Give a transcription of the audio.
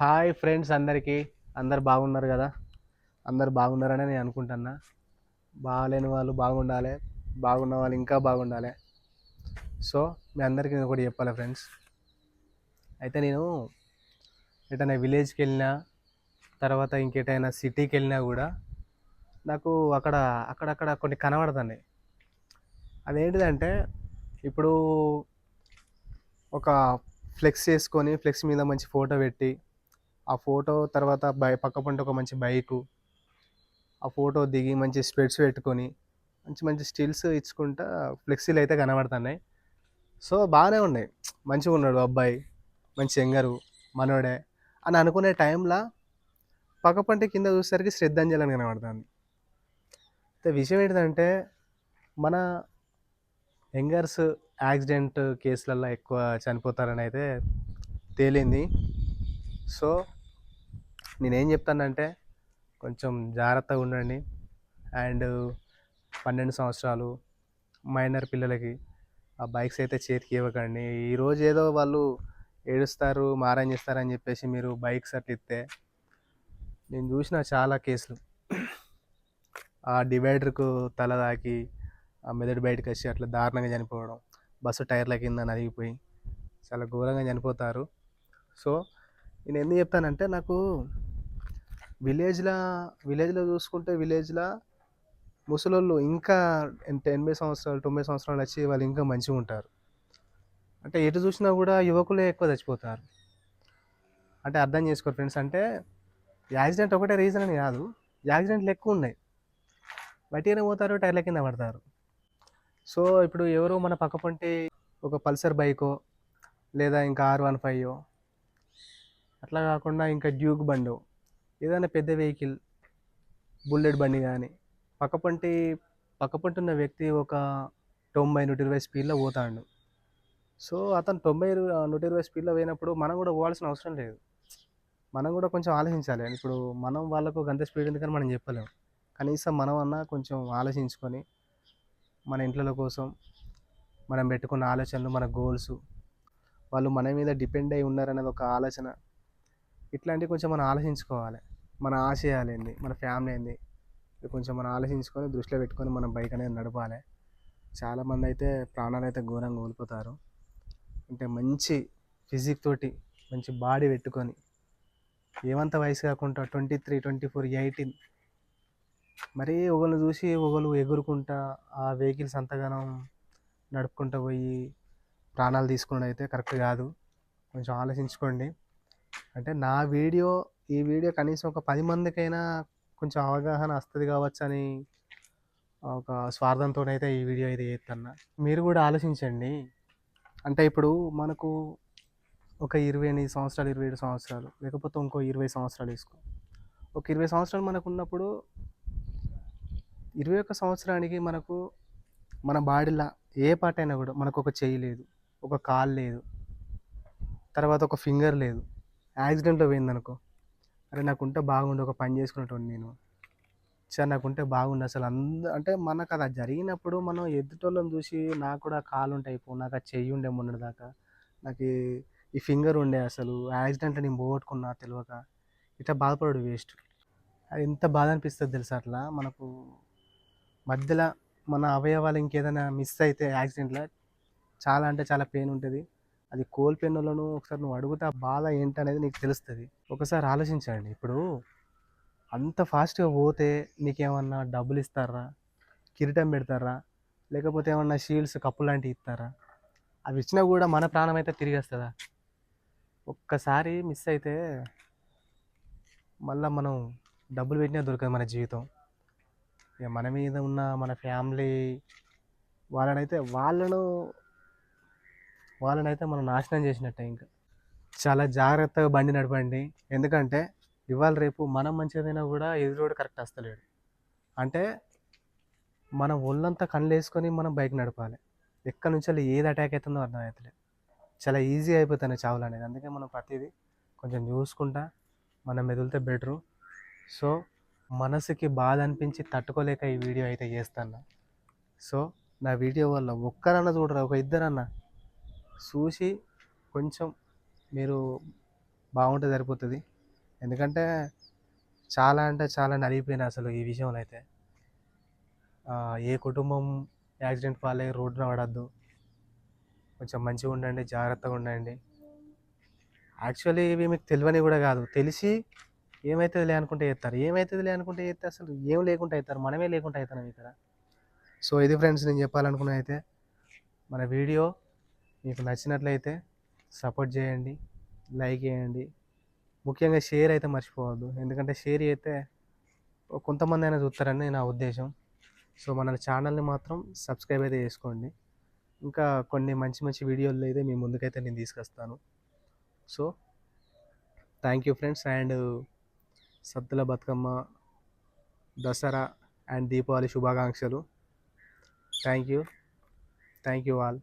Hi friends అందరికీ. అందరు బాగున్నారు కదా? అందరు బాగున్నారని నేను అనుకుంటున్నా. బాగాలేని వాళ్ళు బాగుండాలి. బాగున్న వాళ్ళు ఇంకా బాగుండాలి. సో మీ అందరికీ నేను ఒకటి చెప్పాలి ఫ్రెండ్స్. అయితే నేను ఎటైనా విలేజ్కి వెళ్ళినా తర్వాత ఇంకెటైనా సిటీకి వెళ్ళినా కూడా నాకు అక్కడ అక్కడక్కడ కొన్ని కనబడుతున్నాయి. అదేంటిదంటే ఇప్పుడు ఒక ఫ్లెక్స్ చేసుకొని ఫ్లెక్స్ మీద మంచి ఫోటో పెట్టి ఆ ఫోటో తర్వాత బై పక్క పంట ఒక మంచి బైకు. ఆ ఫోటో దిగి మంచి స్పెట్స్ పెట్టుకొని మంచి మంచి స్టిల్స్ ఇచ్చుకుంటా ఫ్లెక్సీలు అయితే కనబడుతున్నాయి. సో బాగానే ఉన్నాయి. మంచిగా ఉన్నాడు అబ్బాయి. మంచి యంగరు మనోడే. అని అనుకునే టైంలో పక్క పంట కింద చూసేసరికి శ్రద్ధాంజలి అని కనబడుతుంది. విషయం ఏంటంటే మన యంగర్స్ యాక్సిడెంట్ కేసులలో ఎక్కువ చనిపోతారని అయితే తేలింది. సో నేనేం చెప్తానంటే కొంచెం జాగ్రత్తగా ఉండండి. అండ్ పన్నెండు సంవత్సరాలు మైనర్ పిల్లలకి ఆ బైక్స్ అయితే చేతికి ఇవ్వకండి. ఈరోజు ఏదో వాళ్ళు ఏడుస్తారు మారం చేస్తారని చెప్పేసి మీరు బైక్స్ అట్లా ఇస్తే నేను చూసిన చాలా కేసులు. ఆ డివైడర్కు తల తాకి ఆ మెదడు బయటకు వచ్చి అట్లా దారుణంగా చనిపోవడం బస్సు టైర్ల కింద నలిగిపోయి చాలా ఘోరంగా చనిపోతారు. సో నేను ఎందుకు చెప్తానంటే నాకు విలేజ్లో విలేజ్లో చూసుకుంటే విలేజ్లో ముసలోళ్ళు ఇంకా ఎనభై సంవత్సరాలు తొంభై సంవత్సరాలు వచ్చి వాళ్ళు ఇంకా మంచిగా ఉంటారు. అంటే ఎటు చూసినా కూడా యువకులే ఎక్కువ చచ్చిపోతారు. అంటే అర్థం చేసుకోరు ఫ్రెండ్స్. అంటే యాక్సిడెంట్ ఒకటే రీజన్ అని కాదు. యాక్సిడెంట్లు ఎక్కువ ఉన్నాయి. బయటికి పోతారు టైర్ల కింద పడతారు. సో ఇప్పుడు ఎవరు మన పక్కపంటి ఒక పల్సర్ బైకో లేదా ఇంకా ఆర్ వన్ ఫైవ్ అట్లా కాకుండా ఇంకా డ్యూక్ బండు ఏదైనా పెద్ద వెహికల్ బుల్లెట్ బండి కానీ పక్కపంటి పక్కపంటి ఉన్న వ్యక్తి ఒక తొంభై నూట ఇరవై స్పీడ్లో పోతాడు. సో అతను తొంభై ఇరవై నూట ఇరవై స్పీడ్లో పోయినప్పుడు మనం కూడా పోవాల్సిన అవసరం లేదు. మనం కూడా కొంచెం ఆలోచించాలి. ఇప్పుడు మనం వాళ్ళకు గంత స్పీడ్ ఎందుకని మనం చెప్పలేము కనీసం మనం అన్నా కొంచెం ఆలోచించుకొని మన ఇంట్ల కోసం మనం పెట్టుకున్న ఆలోచనలు మన గోల్స్ వాళ్ళు మన మీద డిపెండ్ అయి ఉన్నారనేది ఒక ఆలోచన ఇట్లాంటివి కొంచెం మనం ఆలోచించుకోవాలి. మన ఆశయాలు ఏంది? మన ఫ్యామిలీ ఏంది? కొంచెం మనం ఆలోచించుకొని దృష్టిలో పెట్టుకొని మనం బైక్ అనేది నడపాలి. చాలామంది అయితే ప్రాణాలు అయితే ఘోరంగా కోల్పోతారు. అంటే మంచి ఫిజిక్ తోటి మంచి బాడీ పెట్టుకొని ఏమంత వయసు కాకుండా twenty three twenty four eighteen మరీ ఒకళ్ళు చూసి ఒకళ్ళు ఎగురుకుంటా ఆ వెహికల్స్ అంతగానం నడుపుకుంటూ పోయి ప్రాణాలు తీసుకున్నది అయితే కరెక్ట్ కాదు. కొంచెం ఆలోచించుకోండి. అంటే నా వీడియో ఈ వీడియో కనీసం ఒక పది మందికైనా కొంచెం అవగాహన వస్తుంది కావచ్చు అని ఒక స్వార్థంతో అయితే ఈ వీడియో అయితే చేస్తున్నా మీరు కూడా ఆలోచించండి. అంటే ఇప్పుడు మనకు ఒక ఇరవై ఎనిమిది సంవత్సరాలు ఇరవై ఏడు సంవత్సరాలు లేకపోతే ఇంకో ఇరవై సంవత్సరాలు వేసుకో. ఒక ఇరవై సంవత్సరాలు మనకు ఉన్నప్పుడు ఇరవై ఒక్క సంవత్సరానికి మనకు మన బాడీలో ఏ పార్ట్ అయినా కూడా మనకు ఒక చెయ్యి లేదు ఒక కాలు లేదు తర్వాత ఒక ఫింగర్ లేదు. యాక్సిడెంట్లో పోయిందనుకో. అరే నాకుంటే బాగుండు ఒక పని చేసుకునేటోని నేను. సార్ నాకుంటే బాగుండు అసలు అంద అంటే మనకు అది జరిగినప్పుడు మనం ఎదుటోళ్ళని చూసి నాకు కూడా కాలు ఉంటే అయిపో నాకు ఆ చెయ్యి ఉండే మొన్నటి దాకా. నాకు ఈ- ఫింగర్ ఉండే అసలు. యాక్సిడెంట్లో నేను పోగొట్టుకున్నా తెలియక ఇట్లా బాధపడు వేస్ట్. అది ఎంత బాధ అనిపిస్తుంది తెలుసా అట్లా? మనకు మధ్యలో మన అవయవాలు ఇంకేదైనా మిస్ అయితే యాక్సిడెంట్లో చాలా అంటే చాలా పెయిన్ ఉంటుంది. అది కోల్పోయిన వాళ్ళను ఒకసారి నువ్వు అడిగితే ఆ బాధ ఏంటనేది నీకు తెలుస్తుంది. ఒకసారి ఆలోచించండి. ఇప్పుడు అంత ఫాస్ట్గా పోతే నీకేమన్నా డబ్బులు ఇస్తారా? కిరీటం పెడతారా? లేకపోతే ఏమన్నా షీల్డ్స్ కప్పు లాంటివి ఇస్తారా? అవి ఇచ్చినా కూడా మన ప్రాణం అయితే తిరిగి వస్తుందా ఒక్కసారి మిస్ అయితే మళ్ళీ మనం డబ్బులు పెట్టినా దొరకదు మన జీవితం. ఇక మన మీద ఉన్న మన ఫ్యామిలీ వాళ్ళనైతే వాళ్ళను వాళ్ళని అయితే మనం నాశనం చేసినట్టే ఇంకా. చాలా జాగ్రత్తగా బండి నడపండి. ఎందుకంటే ఇవాళ రేపు మనం మంచిదైనా కూడా ఎదురోడు కరెక్ట్ వస్తలేడు అంటే మన ఒళ్ళంతా కళ్ళు వేసుకొని మనం బైక్ నడపాలి. ఎక్కడి నుంచి ఏది అటాక్ అవుతుందో అర్థం అవుతలేదు. చాలా ఈజీ అయిపోతుంది చావులు అనేది. అందుకే మనం ప్రతిదీ కొంచెం చూసుకుంటా మనం మెదులుతే బెటరు సో మనసుకి బాధ అనిపించి తట్టుకోలేక ఈ వీడియో అయితే చేస్తాను. సో నా వీడియో వల్ల ఒక్కరన్నా చూడరా? ఒక ఇద్దరన్నా? చూసి కొంచెం మీరు బాగుంటే సరిపోతుంది. ఎందుకంటే చాలా అంటే చాలా నలిగిపోయినా అసలు ఈ విషయంలో అయితే. ఏ కుటుంబం యాక్సిడెంట్ పాలై రోడ్డున పడద్దు. కొంచెం మంచిగా ఉండండి జాగ్రత్తగా ఉండండి. యాక్చువల్లీ ఇవి మీకు తెలియని కూడా కాదు. తెలిసి ఏమవుతుంది లే అనుకుంటే చేస్తారు. ఏమవుతుంది లే అనుకుంటే చేస్తే అసలు ఏం లేకుండా అవుతారు మనమే లేకుండా అవుతున్నాం ఇక్కడ. సో ఇది ఫ్రెండ్స్ నేను చెప్పాలనుకున్న అయితే మన వీడియో మీకు నచ్చినట్లయితే సపోర్ట్ చేయండి లైక్ చేయండి. ముఖ్యంగా షేర్ అయితే మర్చిపోవద్దు. ఎందుకంటే షేర్ అయితే కొంతమంది అయినా చూస్తారని నా ఉద్దేశం. సో మన ఛానల్ని మాత్రం సబ్స్క్రైబ్ అయితే చేసుకోండి. ఇంకా కొన్ని మంచి మంచి వీడియోలు అయితే మీ ముందుకైతే నేను తీసుకొస్తాను. So thank you friends and Saddula Bathukamma Dasara and Deepavali శుభాకాంక్షలు. Thank you thank you all